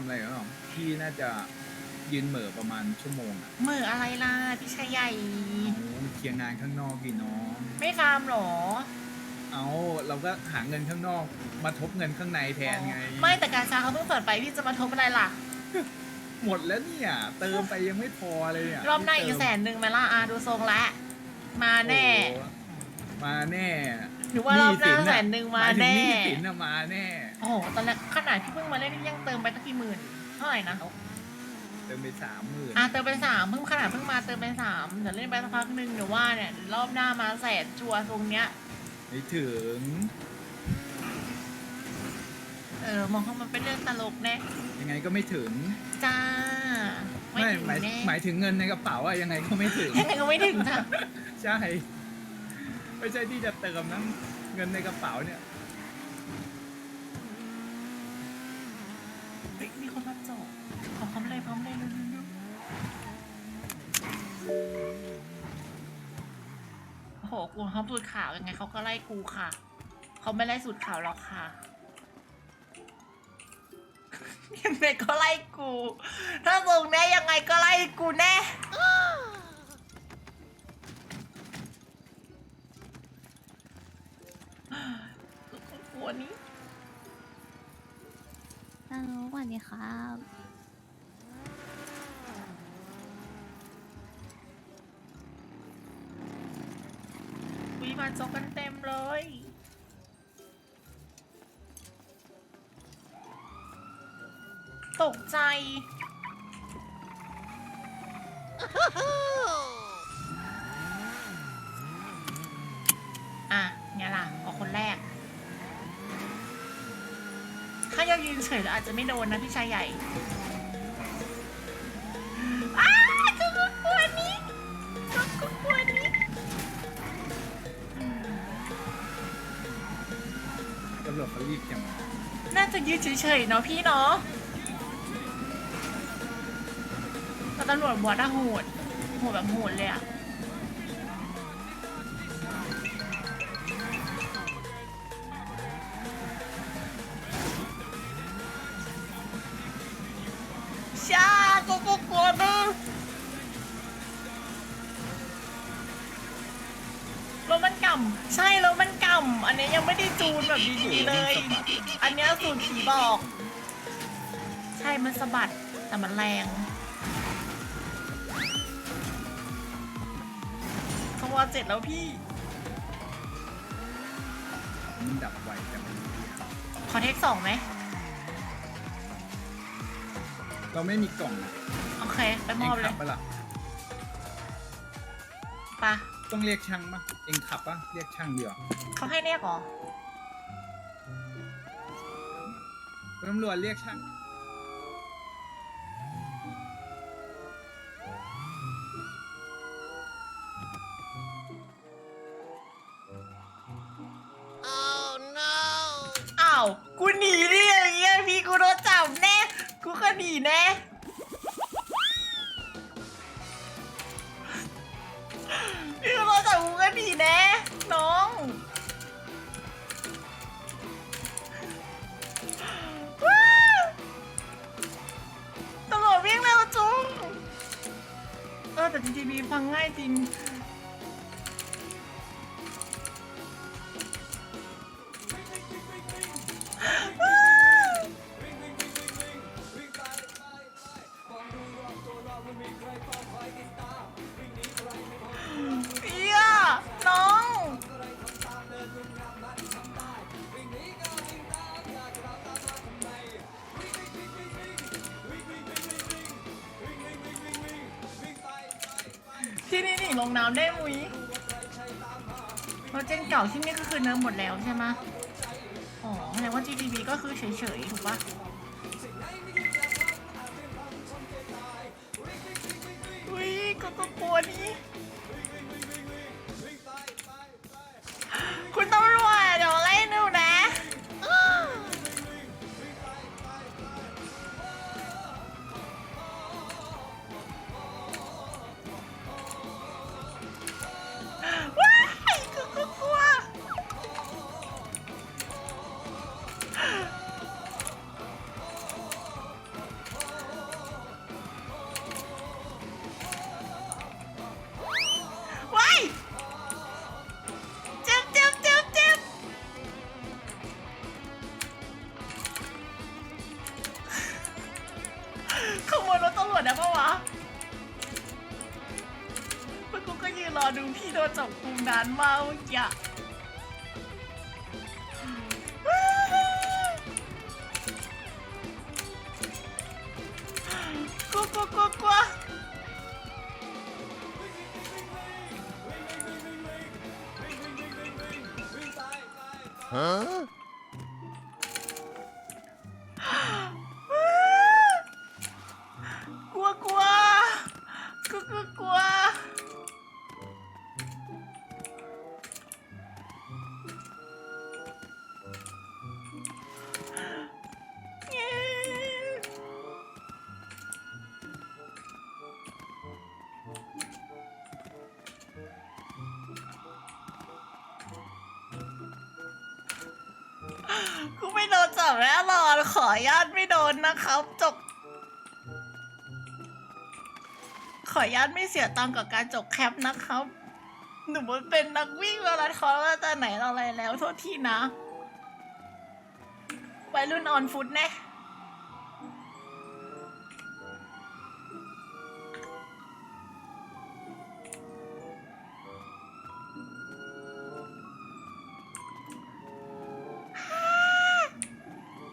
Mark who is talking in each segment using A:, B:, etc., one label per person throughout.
A: ำอะไรหรอกพี่น่าจะยืนเหม่อประมาณชั่วโมงอะ
B: มืออะไรล่ะพี่ชายใหญ่
A: โอ้เคลียร์งานข้างนอกกี่น้อง
B: ไม่ฟาร์มหรอ
A: เอาเราก็หาเงินข้างนอกมาทบเงินข้างในแทนไง
B: ไม่แต่การชาเขาเพิ่งเปิดไปพี่จะมาทบอะไรล่ะ
A: หมดแล้วเนี่ย เติมไปยังไม่พอเลยอะ
B: รอบหน้าอีกแสนหนึ่งไหมล่ะอาดูทรงละมาแน่
A: โอ้มาแน่
B: หรือว่ารอบหน้าแสนหนึ่งมาแน่
A: หยถึงหนี้สินอะมาแน่
B: โอ้โหตอนแรกขนาดที่เพิ่งมาเล่นนี่ยังเติมไปตั้งกี่หมื่นเท่าไหร่นะ
A: เติมไปสามหมื่น
B: อะเติมไปสามเพิ่งขนาดเพิ่งมาเติมไปสามเดี๋ยวเล่นไปสักพักหนึ่งเดี๋ยวว่าเนี่ยรอบหน้ามาแสนจัวทรงเนี้ย
A: ไม่ถึง
B: เออมองเขามันเป็นเรื่องตลกแน่
A: ยังไงก็ไม่ถึง
B: จ้า ไม่ถึง
A: หมาย
B: แน่
A: หมายถึงเงินในกระเป๋าอะยังไงก็ไม่ถึง
B: ยังไงก็ไม่ถึงจ้ะ
A: ใช่ ไม่ใช่ที่จะเติมนะเงินในกระเป๋าเนี่ย
B: ฮ้ยมีคนมาจอดขอพร้อมเลยพร้อมเลยเร็วๆโอ้โหกูเขาสูตรข่าวยังไงเขาก็ไล่กูค่ะ เขาไม่ไล่สูตรข่าวหรอกค่ะยังไงก็ไล่กู ถ้าส่งแน่ยังไงก็ไล่กูแน่กลัวนี้
C: ลโหลสวัสดีครับ
B: วิมาจกกันเต็มเลย ตกใจ อะไงล่ะออกคนแรก ถ้าเรายืนเฉยแล้วอาจจะไม่โดนนะพี่ชายใหญ่อ้ากูก็กลัวนี้กูก็กลัวนี้
A: ตำรวจเขารีบจัง
B: น่าจะยืนเฉยๆเนาะพี่เนาะแต่ตำรวจบอกว่าโหดโหดแบบโหดเลยอะ ชากูกูกลัวมึงรถมันก่ำใช่รถมันก่ำอันนี้ยังไม่ได้จูนแบบดีๆเลย อันนี้สูตรผีบอก ใช่มันสะบัดแต่มันแรงเขาวอเจ็ดแล้วพี่
A: มันดับไวจัง
B: ขอเทคสองไหม
A: เราไม่มีกล่องอะ
B: โอเค ไป
A: เอ
B: ม
A: ง
B: อบเล
A: ขั
B: ย
A: บปะล่ะ
B: ไปะ
A: ต้องเรียกช่างปะเองขับปะเรียกช่างดีกว่า
B: เขาให้เรียกเหรอ
A: คุณตำรวจเรียกช่าง
B: จริงๆมีฟังง่ายจริง นี่นี่ลงน้ำได้มุ้ยรเจนเก่าที่นี่ก็คือเนิร์ฟหมดแล้วใช่ไหมอ๋อแสดงว่า GTB ก็คือเฉยๆถูกปะอุ้ยก็ก็กลัวนี่ำรวจนะปะวะเมื่อกูก็ยืนรอดูพี่โดนจับกุมนานมากเมื่อกี้ กลัวกลัวกลัวกลัวกูไม่โดนจับแน่นอนขออนุญาตไม่โดนนะครับ จบ ออนุญาตไม่เสียตังค์กับการจบแคปนะครับ หนูเป็นนักวิ่งมาราธอนมาแต่ไหนเราอะไรแล้ว โทษทีนะ ไปรุ่นออนฟุตแน่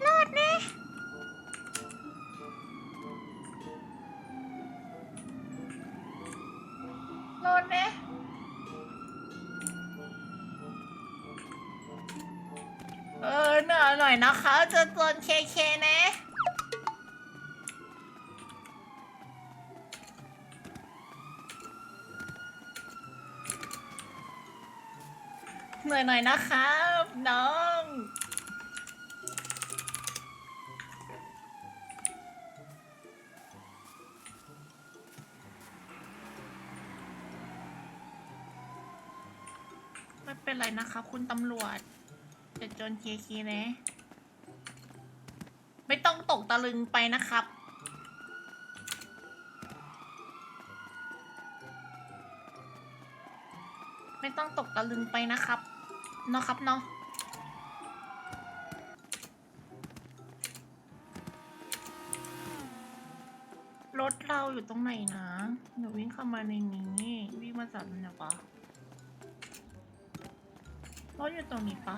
B: รอดแน่รอดแน่เออเหนื่อยหน่อยนะคะจะโดนเคเคนะเหนื่อยหน่อยนะครับน้องไม่เป็นไรนะคะ คุณตำรวจ จะจนเคคีนะไม่ต้องตกตะลึงไปนะครับ ไม่ต้องตกตะลึงไปนะครับเนาะครับเนาะรถเราอยู่ตรงไหนนะเดี๋ยววิ่งเข้ามาในนี้ วิ่งมาจากไหนปะรถอยู่ตรงนี้ปะ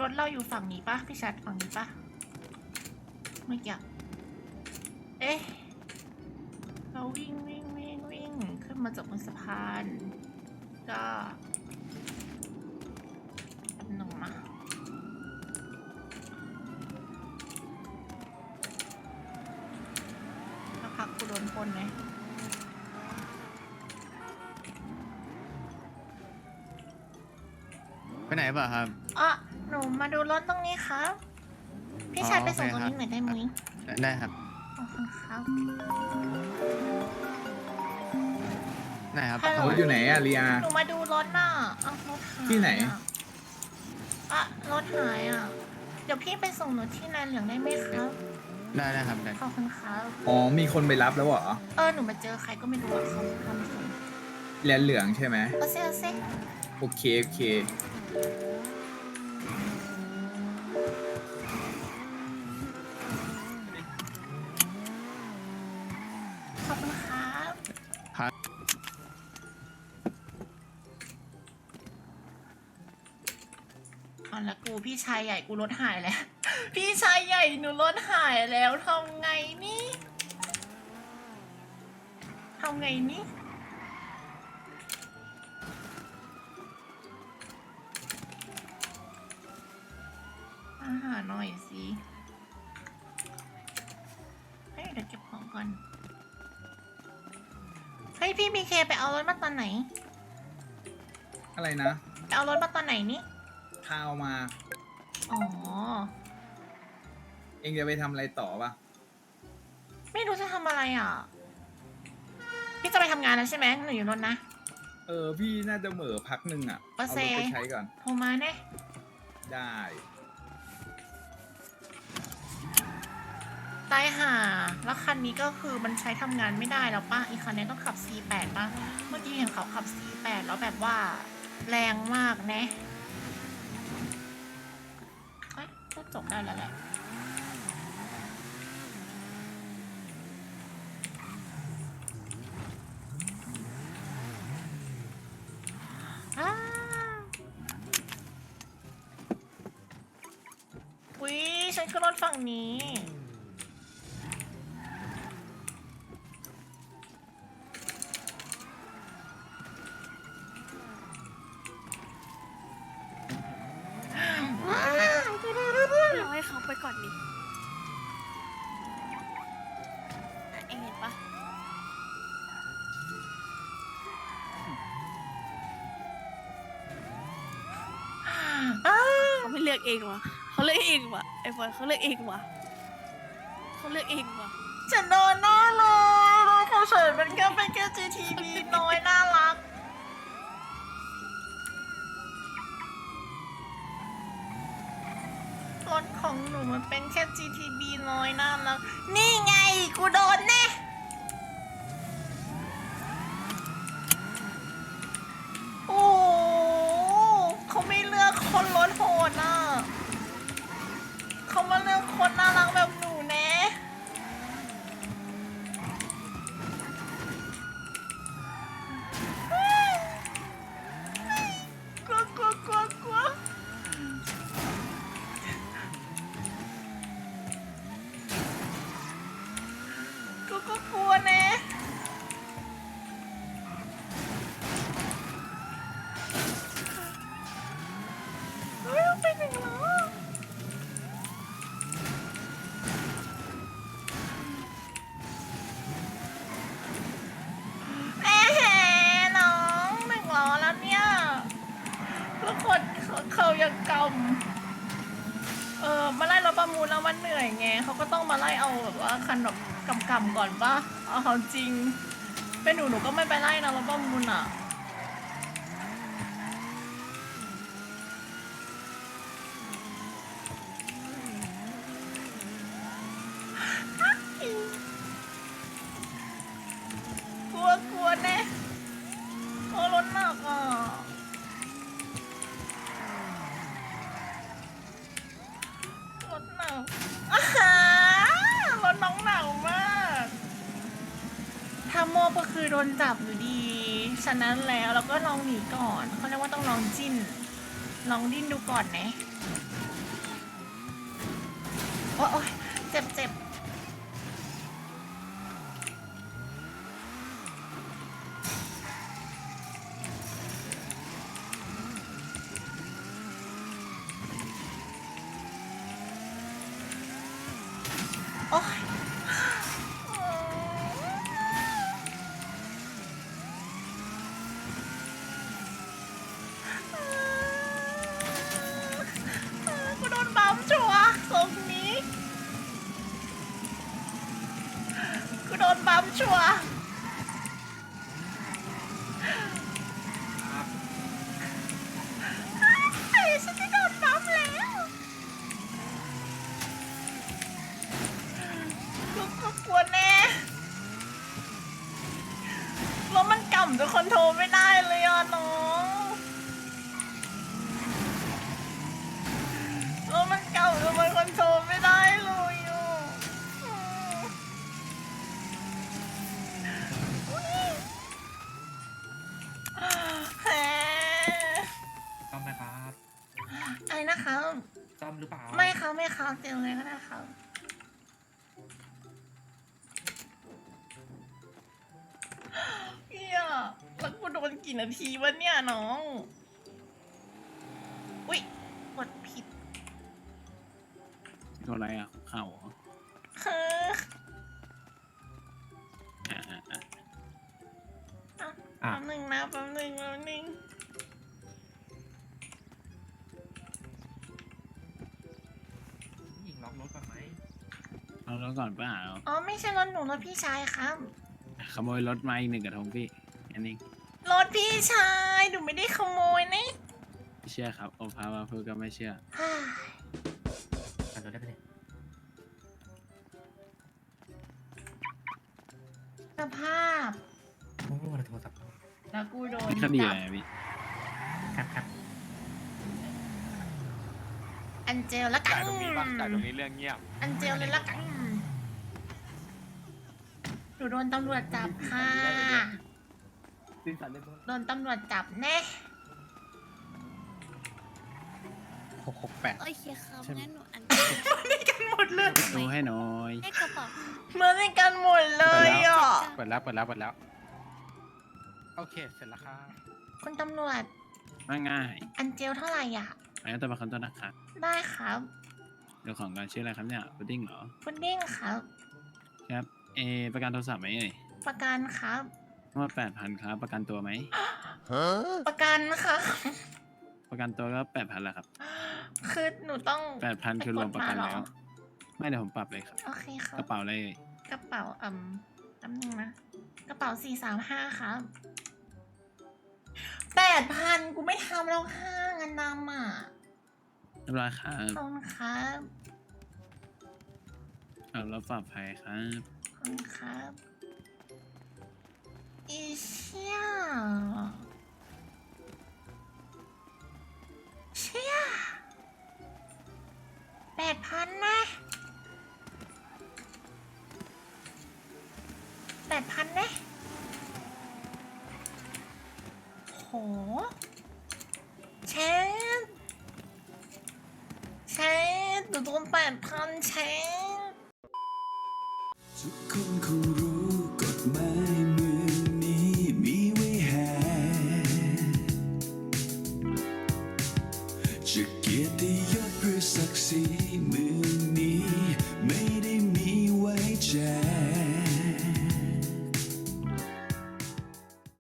B: รถเราอยู่ฝั่งนี้ปะพี่ชัดฝั่งนี้ปะไม่เกี่ยวเอ๊ะ เราวิ่งวิ่งวิ่งวิ่งขึ้นมาจากบนสะพาน ก็แป๊บหนึ่งนะสักพักกูโดนพ่นไหม
D: ไปไหนเปล่าครับ
B: อะ หนูมาดูรถตรงนี้ครับ พี่ชัด
D: อ๋อ
B: ไปส่งตรง
D: โอเค
B: นี้หน่อยได้ไหม
D: ได้ครับ
B: ขอบคุณครับ
D: ได้ครับ
B: ฮัลโหล
A: รถอยู่ไหนอะเรีย
B: หนูมาดูรถน่ะเอารถหาย
A: ที่ไหน
B: อะอะรถหายอะ เดี๋ยวพี่ไปส่งหนูที่แลนด์เหลืองได้ไหมครับ
D: ได้ได้ครับได้
B: ขอบคุณครับ
A: อ๋อ มีคนไปรับแล้วเหรอ
B: เออหนูมาเจอใครก็ไม่รู้อะเขาทำส่ง
A: แลนเหลืองใช่ไหม
B: เอาเซ่เอาเซ่
A: โอเค โอเค
B: ข ชายใหญ่กูรถหายแล้ว พี่ชายใหญ่หนูรถหายแล้วทำไงนี่ทำไงนี่อาหารหน่อยสิเฮ้ยเดี๋ยวเก็บของก่อน เฮ้ยพี่มีเคไปเอารถมาตอนไหน
A: อะไรนะ
B: ไปเอารถมาตอนไหนนี่
A: ข้าวมา
B: อ๋อ
A: เองจะไปทำอะไรต่อปะ
B: ไม่รู้จะทำอะไรอะ พี่จะไปทำงานแล้วใช่ไหมหนูอยู่รถนะ
A: เออ พี่น่าจะเหม่อพักหนึ่งอะ
B: ปะ
A: เอา
B: เซ
A: รถไปใช้ก่อน
B: โทรมาแน่
A: ได้
B: ตายห่า แล้วคันนี้ก็คือมันใช้ทำงานไม่ได้แล้วป่ะ อีกคันนี้ต้องขับ C8 ป่ะ เมื่อกี้เห็นเขาขับ C8 แล้วแบบว่า แรงมากแนะเอ้ย ก็จบได้แหละอ้าวอุ๊ยฉันก็รถฝั่งนี้
C: เราให้เขาไป ก่อนดิอะเองเห็นปะ
B: อ้าว
C: เขาไม่เลือกเองวะเขาเลือกเองวะไอ้ฟอยเขาเลือกเองวะเขาเลือกเองวะ
B: ฉันโดนแน่เลยโดนเขาเฉยเป็นแค่เป็นแค่ GTV น้อยน่ารัก รถของ หนูมันเป็นแค่ GTB น้อยน่ารักนี่ไง กูโดนแน่ โอ้โหเขาไม่เลือกคนรถโหดอะ เขามาเลือกคนน่ารักแบบหนูแน่กลัวกลัวกลัวกลัวกลัวกลัวกลัวแน่เฮ้ยไปไหนแล้ว แอะแหน้องหนึ่งล้อแล้วเนี่ยแล้วคนเขาเขา ยังกำเออมาไล่รถประมูลแล้วมันเหนื่อยไงเขาก็ต้องมาไล่เอาแบบว่าคันแบบกำกำๆก่อนปะเอาเขาจริง เป็นหนูหนูก็ไม่ไปไล่นะรถประมูลอะ กลัวกลัวแน่โอ้รถหนักอะรถหนักอาหารถน้องหนักมากถ้าโมกก็ คือโดนจับอยู่ดี ฉะนั้นแล้วเราก็ลองหนีก่อนเขาเรียกว่าต้องลองจิ้น ลองดิ้นดูก่อนนะ โอ๊ยเจ็บเจ็บ โอ๊ยกูโดนบัมชัวร์ตรงนี้กูโดนบัมชัวร์เฮ้ยฉันจะโดนบัมแล้ว กูก็กลัวแน่แล้ว มันกำจนคอนโทรลไม่ได้เลยอะน้องแล้วมันกำจนมันคอนโทรลไม่ได้เลยอะอืมอุ๊ยแหม
E: ซ่อมไหมครับ
B: อะไรนะคะ
E: ซ่อมหรือเปล่า
B: ไม่ค่ะไม่ค่ะเตียงเลยก็ได้ค่ะเโดนกี่นาทีวะเนี่ยน้อง อุ๊ยกดผิด
F: ตัวอะไรอะเข่าเหรอ
B: คือ
F: อ่าอ่าอ่า
B: อะ
E: อะ
B: แป๊บหนึ่งนะแป๊บหนึ่งแป๊บหนึ่ง
E: หญิงล็อกรถก่อนไหม
F: เอาแล้วก่อนเปล่า
B: อ๋อไม่ใช่รถหนูรถพี่ชายครับ
F: ขโมยรถมาอีกหนึ่งกระทงพี่อันนี้
B: รถพี่ชายหนูไม่ได้ขโมยนะ
F: ไม่เชื่อครับโอภาวาพูดก็ไม่เชื่อ
B: ฮ่า
E: ขับรถได้ไปเลย
B: สภาพ
E: โอ้โหโทรศัพท์
B: แล้วกูโดน
F: นี่คดี
B: จั
F: อะไร
B: บ
F: อะพี่
E: ครับครับ
B: อันเจลละกัน
G: จ่ายตรงนี้ปะจ่ายตรงนี้เรื่องเงียบ
B: อันเจลเลยละกันหนูโดนตำรวจจับค่ะ โดนตำรวจจับแน่
D: หกหกแปด
C: โอเคครับ
D: ใช่ไหม
C: งั้นหนูอัน
B: กันหมดเลย
F: ดูให้หน่อย
C: ให้กระเป๋า
B: เหมือนกันหมดเลยอะ
D: เปิดแล้วเปิดแล้วเปิดแล้ว โอเค เสร็จแล้วครับ
B: คุณตำรวจ
F: มาง่าย
B: อันเจลเท่าไหร่อะ
F: อันนี้ตัวประกันตัวนะครับ
B: ได้ครับ
F: เดี๋ยวของการชื่ออะไรครับเนี่ยพุดดิ้งเหรอ
B: พุดดิ้งครับ
F: ครับ เอประกันโทรศัพท์ไหมเอ่ย
B: ประกันครับ
F: ว่าแปดพันครับ ประกันตัวไหม
B: ประกันครับ
F: ประกันตัวก็แปดพันละครับ
B: คือหนูต้อง
F: แปดพันคือรวมประกัน
B: ไปกดมาเหรอ
F: แล้ว ไม่เดี๋ยวผมปรับเลยครับ
B: โอเคครั
F: ก
B: บ
F: ระเป๋าอะไรเอ่ย
B: กระเป๋าอืมแป๊บนึงนะ กระเป๋าสี่สามห้าครับแปดพันกูไม่ทำแล้วค่ะงานนำอะ
F: เรียบร้อยครับ
B: ขอบคุณครับ
F: เอารถปลอดภัยครับ
B: ขอบคุณครับ อีเชี่ยเชี่ยแปดพันนะแป